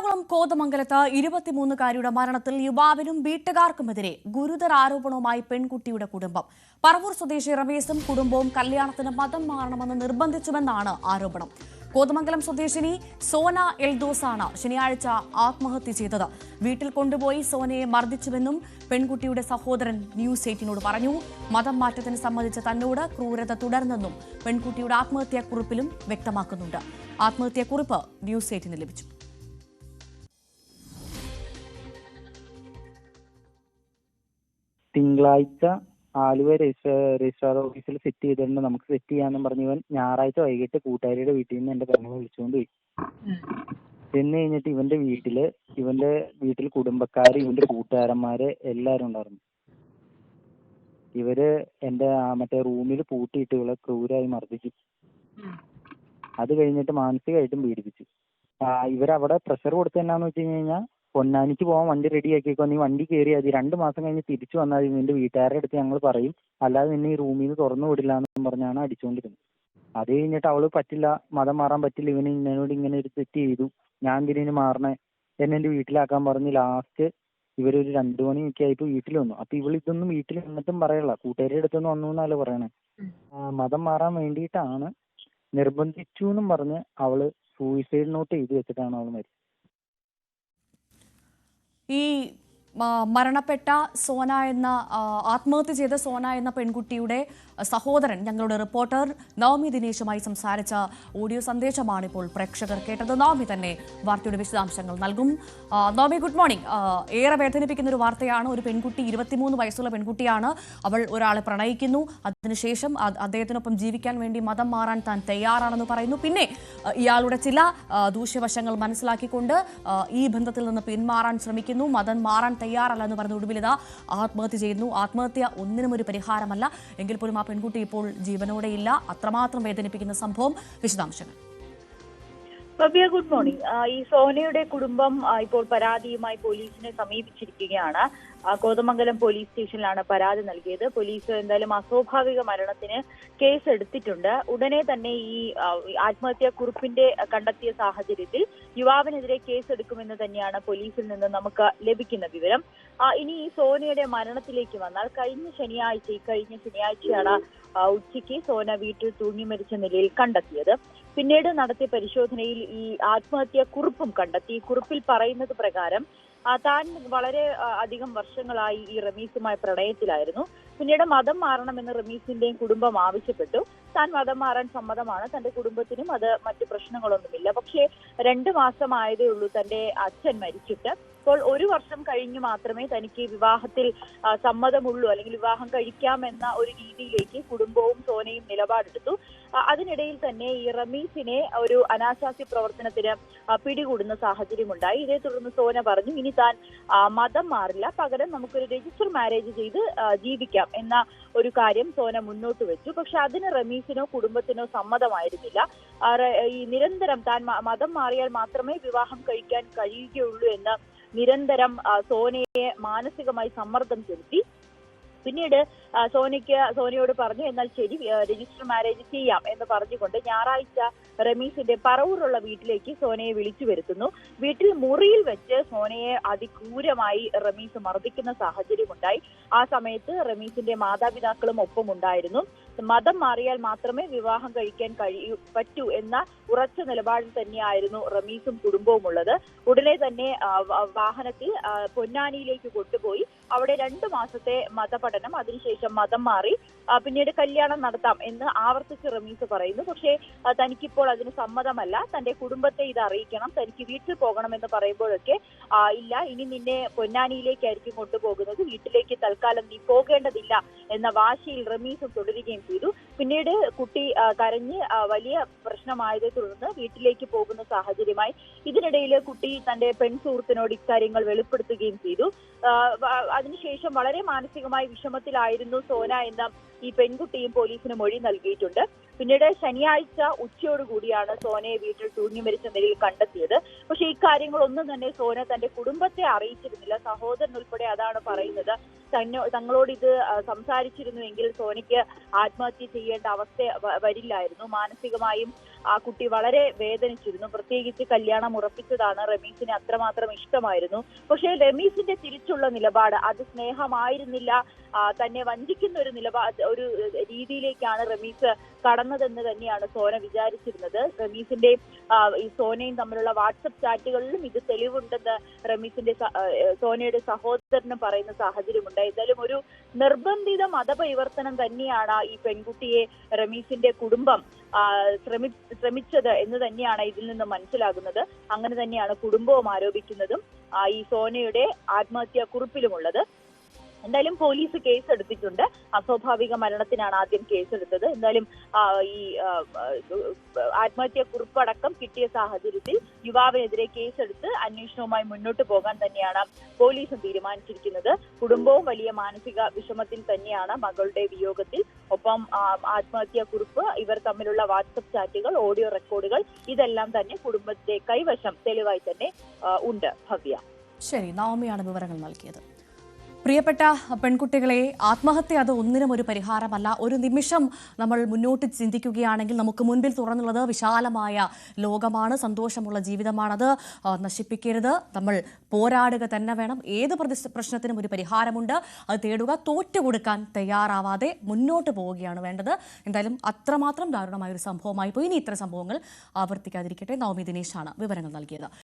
എറണാകുളം കോതമംഗലത്ത് ഇരുപത്തിമൂന്നുകാരിയുടെ മരണത്തിൽ യുവാവിനും വീട്ടുകാർക്കുമെതിരെ ഗുരുതര ആരോപണവുമായി പെൺകുട്ടിയുടെ കുടുംബം. പറവൂർ സ്വദേശി റമീസും കുടുംബവും കല്യാണത്തിന് മതം മാറണമെന്ന് നിർബന്ധിച്ചുവെന്നാണ് ആരോപണം. കോതമംഗലം സ്വദേശിനി സോന എൽദോസാണ് ശനിയാഴ്ച ആത്മഹത്യ ചെയ്തത്. വീട്ടിൽ കൊണ്ടുപോയി സോനയെ മർദ്ദിച്ചുവെന്നും പെൺകുട്ടിയുടെ സഹോദരൻ ന്യൂസ് എയ്റ്റിനോട് പറഞ്ഞു. മതം മാറ്റത്തിന് സംബന്ധിച്ച് തന്നോട് ക്രൂരത തുടർന്നെന്നും പെൺകുട്ടിയുടെ ആത്മഹത്യാക്കുറിപ്പിലും വ്യക്തമാക്കുന്നുണ്ട്. ആത്മഹത്യാക്കുറിപ്പ് ന്യൂസ് എയ്റ്റിന് ലഭിച്ചു. തിങ്കളാഴ്ച ആലുവ രജിസ്ട്രാർ ഓഫീസിൽ സെറ്റ് ചെയ്തിട്ടുണ്ട്. നമുക്ക് സെറ്റ് ചെയ്യാന്നും പറഞ്ഞ്. ഇവൻ ഞായറാഴ്ച വൈകിട്ട് കൂട്ടുകാരിയുടെ വീട്ടിൽ നിന്ന് എന്റെ പെങ്ങളെ വിളിച്ചുകൊണ്ട് പോയി ചെന്ന് കഴിഞ്ഞിട്ട് ഇവന്റെ വീട്ടിൽ ഇവന്റെ വീട്ടിൽ കുടുംബക്കാർ ഇവന്റെ കൂട്ടുകാരന്മാര് എല്ലാരും ഉണ്ടായിരുന്നു. ഇവർ എന്റെ മറ്റേ റൂമിൽ പൂട്ടിയിട്ട് ഇവളെ ക്രൂരായി മർദ്ദിച്ചു. അത് കഴിഞ്ഞിട്ട് മാനസികമായിട്ടും പീഡിപ്പിച്ചു. ഇവരവിടെ പ്രഷർ കൊടുത്തത് എന്നാന്ന് വെച്ച് കഴിഞ്ഞാൽ പൊന്നാനിക്ക് പോകാൻ വണ്ടി റെഡി ആക്കിക്കോ. നീ വണ്ടി കയറി മതി. രണ്ട് മാസം കഴിഞ്ഞ് തിരിച്ചു വന്നാൽ മതി. നിന്റെ വീട്ടുകാരുടെ അടുത്ത് ഞങ്ങൾ പറയും. അല്ലാതെ നിന്നെ ഈ റൂമിൽ നിന്ന് തുറന്നു വിടില്ല എന്നും പറഞ്ഞാണ് അടിച്ചുകൊണ്ടിരുന്നത് അത് കഴിഞ്ഞിട്ട് അവൾ പറ്റില്ല. മതം മാറാൻ പറ്റില്ല. ഇവന് എന്നോട് ഇങ്ങനെ ഒരു തെറ്റ് ചെയ്തു. ഞാൻ ഇതിന് മാറണേ? എന്നെ എന്റെ വീട്ടിലാക്കാൻ പറഞ്ഞ് ലാസ്റ്റ് ഇവരൊരു രണ്ടു മണിയൊക്കെ ആയിട്ട് വീട്ടിൽ വന്നു. അപ്പൊ ഇവൾ ഇതൊന്നും വീട്ടിൽ വന്നിട്ടും പറയല്ല. കൂട്ടുകാരുടെ അടുത്തൊന്നും വന്നു എന്നല്ല പറയണേ? മതം മാറാൻ വേണ്ടിയിട്ടാണ് നിർബന്ധിച്ചു എന്നും പറഞ്ഞ് അവൾ സൂയിസൈഡ് നോട്ട് എഴുതി വെച്ചിട്ടാണ് അവൾ മരിച്ചത്. ഈ ആ, മരണപ്പെട്ട സോന എന്ന ആത്മഹത്യ ചെയ്ത സോന എന്ന പെൺകുട്ടിയുടെ സഹോദരൻ ഞങ്ങളുടെ റിപ്പോർട്ടർ നവമി ദിനേശുമായി സംസാരിച്ച ഓഡിയോ സന്ദേശമാണ് ഇപ്പോൾ പ്രേക്ഷകർ കേട്ടത്. നവമി തന്നെ വാർത്തയുടെ വിശദാംശങ്ങൾ നൽകും. Navami good morning. ഏറെ വേദനിപ്പിക്കുന്ന ഒരു വാർത്തയാണ്. ഒരു പെൺകുട്ടി ഇരുപത്തിമൂന്ന് വയസ്സുള്ള പെൺകുട്ടിയാണ് അവൾ ഒരാളെ പ്രണയിക്കുന്നു. അതിനുശേഷം അദ്ദേഹത്തിനൊപ്പം ജീവിക്കാൻ വേണ്ടി മതം മാറാൻ താൻ തയ്യാറാണെന്ന് പറയുന്നു. പിന്നെ ഇയാളുടെ ചില ദൂഷ്യവശങ്ങൾ മനസ്സിലാക്കിക്കൊണ്ട് ഈ ബന്ധത്തിൽ നിന്ന് പിന്മാറാൻ ശ്രമിക്കുന്നു. മതം മാറാൻ തയ്യാറല്ല എന്ന് പറഞ്ഞ് ഒടുവിൽ ഇതാ ആത്മഹത്യ ചെയ്യുന്നു. ആത്മഹത്യ ഒന്നിനും ഒരു പരിഹാരമല്ല. എങ്കിൽ പോലും ആ പെൺകുട്ടി ഇപ്പോൾ ജീവനോടെയില്ല അത്രമാത്രം വേദനിപ്പിക്കുന്ന സംഭവം വിശദാംശങ്ങൾ. ഭവ്യ ഗുഡ് മോർണിംഗ് ഈ സോനയുടെ കുടുംബം ഇപ്പോൾ പരാതിയുമായി പോലീസിനെ സമീപിച്ചിരിക്കുകയാണ്. കോതമംഗലം പോലീസ് സ്റ്റേഷനിലാണ് പരാതി നൽകിയത്. പോലീസ് എന്തായാലും അസ്വാഭാവിക മരണത്തിന് കേസ് എടുത്തിട്ടുണ്ട് ഉടനെ തന്നെ ഈ ആത്മഹത്യാ കുറിപ്പിന്റെ കണ്ടെത്തിയ സാഹചര്യത്തിൽ യുവാവിനെതിരെ കേസ് എടുക്കുമെന്ന് തന്നെയാണ് പോലീസിൽ നിന്ന് നമുക്ക് ലഭിക്കുന്ന വിവരം. ഇനി ഈ സോനയുടെ മരണത്തിലേക്ക് വന്നാൽ കഴിഞ്ഞ ശനിയാഴ്ച ഈ കഴിഞ്ഞ ശനിയാഴ്ചയാണ് ഉച്ചയ്ക്ക് സോന വീട്ടിൽ തൂങ്ങി മരിച്ച നിലയിൽ കണ്ടെത്തിയത്. പിന്നീട് നടത്തിയ പരിശോധനയിൽ ഈ ആത്മഹത്യാ കുറിപ്പും കണ്ടെത്തി. ഈ കുറിപ്പിൽ പറയുന്നത് പ്രകാരം താൻ വളരെ അധികം വർഷങ്ങളായി ഈ റമീസുമായി പ്രണയത്തിലായിരുന്നു. പിന്നീട് മതം മാറണമെന്ന് റമീസിന്റെയും കുടുംബം ആവശ്യപ്പെട്ടു. താൻ മതം മാറാൻ സമ്മതമാണ്. തന്റെ കുടുംബത്തിനും അത് മറ്റു പ്രശ്നങ്ങളൊന്നുമില്ല. പക്ഷേ രണ്ട് മാസമായതേ ഉള്ളൂ തന്റെ അച്ഛൻ മരിച്ചിട്ട്. ഇപ്പോൾ ഒരു വർഷം കഴിഞ്ഞു മാത്രമേ തനിക്ക് വിവാഹത്തിൽ സമ്മതമുള്ളൂ അല്ലെങ്കിൽ വിവാഹം കഴിക്കാമെന്ന ഒരു രീതിയിലേക്ക് കുടുംബവും സോനയും നിലപാടെടുത്തു. അതിനിടയിൽ തന്നെ ഈ റമീസിനെ ഒരു അനാശാസ്യ പ്രവർത്തനത്തിന് പിടികൂടുന്ന സാഹചര്യമുണ്ടായി. ഇതേ തുടർന്ന് സോന പറഞ്ഞു ഇനി താൻ മതം മാറില്ല. പകരം നമുക്കൊരു രജിസ്റ്റർ മാരേജ് ചെയ്ത് ജീവിക്കാം എന്ന ഒരു കാര്യം സോന മുന്നോട്ട് വെച്ചു. പക്ഷെ അതിന് റമീസിനോ കുടുംബത്തിനോ സമ്മതമായിരുന്നില്ല. ഈ നിരന്തരം താൻ മതം മാറിയാൽ മാത്രമേ വിവാഹം കഴിക്കാൻ കഴിയുകയുള്ളൂ എന്ന് നിരന്തരം സോനയെ മാനസികമായി സമ്മർദ്ദം ചെലുത്തി. പിന്നീട് സോനിക്ക് സോനയോട് പറഞ്ഞു എന്നാൽ ശരി രജിസ്റ്റർ മാരേജ് ചെയ്യാം എന്ന് പറഞ്ഞുകൊണ്ട് ഞായറാഴ്ച റമീസിന്റെ പറവൂറുള്ള വീട്ടിലേക്ക് സോനയെ വിളിച്ചു വരുത്തുന്നു. വീട്ടിൽ മുറിയിൽ വെച്ച് സോനയെ അതിക്രൂരമായി റമീസ് മർദ്ദിക്കുന്ന സാഹചര്യമുണ്ടായി. ആ സമയത്ത് റമീസിന്റെ മാതാപിതാക്കളും ഒപ്പം ഉണ്ടായിരുന്നു മതം മാറിയാൽ മാത്രമേ വിവാഹം കഴിക്കാൻ കഴിയൂ പറ്റൂ എന്ന ഉറച്ച നിലപാടിൽ തന്നെയായിരുന്നു റമീസും കുടുംബവും ഉള്ളത് ഉടനെ തന്നെ വാഹനത്തിൽ പൊന്നാനിയിലേക്ക് കൊണ്ടുപോയി. അവിടെ രണ്ടു മാസത്തെ മതപഠനം. അതിനുശേഷം മതം മാറി പിന്നീട് കല്യാണം നടത്താം എന്ന് ആവർത്തിച്ച് റമീസ് പറയുന്നു. പക്ഷേ തനിക്കിപ്പോൾ അതിന് സമ്മതമല്ല. തന്റെ കുടുംബത്തെ ഇത് അറിയിക്കണം. തനിക്ക് വീട്ടിൽ പോകണമെന്ന് പറയുമ്പോഴൊക്കെ ഇല്ല ഇനി നിന്നെ പൊന്നാനിയിലേക്കായിരിക്കും കൊണ്ടുപോകുന്നത്. വീട്ടിലേക്ക് തൽക്കാലം നീ പോകേണ്ടതില്ല എന്ന വാശിയിൽ റമീസും തുടരുകയും ചെയ്തു. പിന്നീട് കുട്ടി കരഞ്ഞ് വലിയ പ്രശ്നമായതെ തുടർന്ന് വീട്ടിലേക്ക് പോകുന്ന സാഹചര്യമായി. ഇതിനിടയിൽ കുട്ടി തന്റെ പെൺ സുഹൃത്തിനോട് ഇക്കാര്യങ്ങൾ വെളിപ്പെടുത്തുകയും ചെയ്തു. അതിനുശേഷം വളരെ മാനസികമായി വിഷമത്തിലായിരുന്നു സോന എന്ന ഈ പെൺകുട്ടിയും പോലീസിന് മൊഴി നൽകിയിട്ടുണ്ട്. പിന്നീട് ശനിയാഴ്ച ഉച്ചയോടുകൂടിയാണ് സോനയെ വീട്ടിൽ തൂങ്ങി മരിച്ച നിലയിൽ കണ്ടെത്തിയത്. പക്ഷെ ഇക്കാര്യങ്ങളൊന്നും തന്നെ സോന തന്റെ കുടുംബത്തെ അറിയിച്ചിരുന്നില്ല. സഹോദരൻ ഉൾപ്പെടെ അതാണ് പറയുന്നത്. തന്നോ തങ്ങളോട് ഇത് സംസാരിച്ചിരുന്നുവെങ്കിൽ സോനയ്ക്ക് ആത്മഹത്യ ചെയ്യേണ്ട അവസ്ഥ വരില്ലായിരുന്നു. മാനസികമായും ആ കുട്ടി വളരെ വേദനിച്ചിരുന്നു. പ്രത്യേകിച്ച് കല്യാണം ഉറപ്പിച്ചതാണ് റമീസിന് അത്രമാത്രം ഇഷ്ടമായിരുന്നു. പക്ഷേ റമീസിന്റെ തിരിച്ചുള്ള നിലപാട് അത് സ്നേഹമായിരുന്നില്ല തന്നെ വഞ്ചിക്കുന്ന ഒരു നിലപാട് ഒരു രീതിയിലേക്കാണ് റമീസ് കടന്നതെന്ന് തന്നെയാണ് സോന വിചാരിച്ചിരുന്നത്. റമീസിന്റെ ഈ സോനയും തമ്മിലുള്ള വാട്സപ്പ് ചാറ്റുകളിലും ഇത് തെളിവുണ്ടെന്ന് റമീസിന്റെ സോനയുടെ സഹോദരന് പറയുന്ന സാഹചര്യമുണ്ട്. ഏതായാലും ഒരു നിർബന്ധിത മതപരിവർത്തനം തന്നെയാണ് ഈ പെൺകുട്ടിയെ റമീസിന്റെ കുടുംബം ശ്രമി ശ്രമിച്ചത് എന്ന് തന്നെയാണ് ഇതിൽ നിന്ന് മനസ്സിലാകുന്നത്. അങ്ങനെ തന്നെയാണ് കുടുംബവും ആരോപിക്കുന്നതും. ഈ സോനയുടെ ആത്മഹത്യാ കുറിപ്പിലുമുള്ളത്. എന്തായാലും പോലീസ് കേസെടുത്തിട്ടുണ്ട് അസ്വാഭാവിക മരണത്തിനാണ് ആദ്യം കേസെടുത്തത് എന്തായാലും ഈ ആത്മഹത്യ കുറിപ്പടക്കം കിട്ടിയ സാഹചര്യത്തിൽ യുവാവിനെതിരെ കേസെടുത്ത് അന്വേഷണവുമായി മുന്നോട്ട് പോകാൻ തന്നെയാണ് പോലീസും തീരുമാനിച്ചിരിക്കുന്നത്. കുടുംബവും വലിയ മാനസിക വിഷമത്തിൽ തന്നെയാണ് മകളുടെ വിയോഗത്തിൽ. ഒപ്പം ആത്മഹത്യാ കുറിപ്പ് ഇവർ തമ്മിലുള്ള വാട്സപ്പ് ചാറ്റുകൾ ഓഡിയോ റെക്കോർഡുകൾ ഇതെല്ലാം തന്നെ കുടുംബത്തെ കൈവശം തെളിവായി തന്നെ ഉണ്ട് ഭവ്യ. ശരി നവമിയാണ് വിവരങ്ങൾ നൽകിയത്. പ്രിയപ്പെട്ട പെൺകുട്ടികളെ ആത്മഹത്യ അത് ഒന്നിനും ഒരു പരിഹാരമല്ല. ഒരു നിമിഷം നമ്മൾ മുന്നോട്ട് ചിന്തിക്കുകയാണെങ്കിൽ നമുക്ക് മുൻപിൽ തുറന്നുള്ളത് വിശാലമായ ലോകമാണ് സന്തോഷമുള്ള ജീവിതമാണത്. നശിപ്പിക്കരുത്. നമ്മൾ പോരാടുക തന്നെ വേണം. ഏത് പ്രശ്നത്തിനും ഒരു പരിഹാരമുണ്ട്. അത് തേടുക തോറ്റുകൊടുക്കാൻ തയ്യാറാവാതെ മുന്നോട്ട് പോവുകയാണ് വേണ്ടത്. എന്തായാലും അത്രമാത്രം ദാരുണമായ ഒരു സംഭവമായി പോയി ഇനി ഇത്തരം സംഭവങ്ങൾ ആവർത്തിക്കാതിരിക്കട്ടെ. നവമി ദിനേശാണ് വിവരങ്ങൾ നൽകിയത്.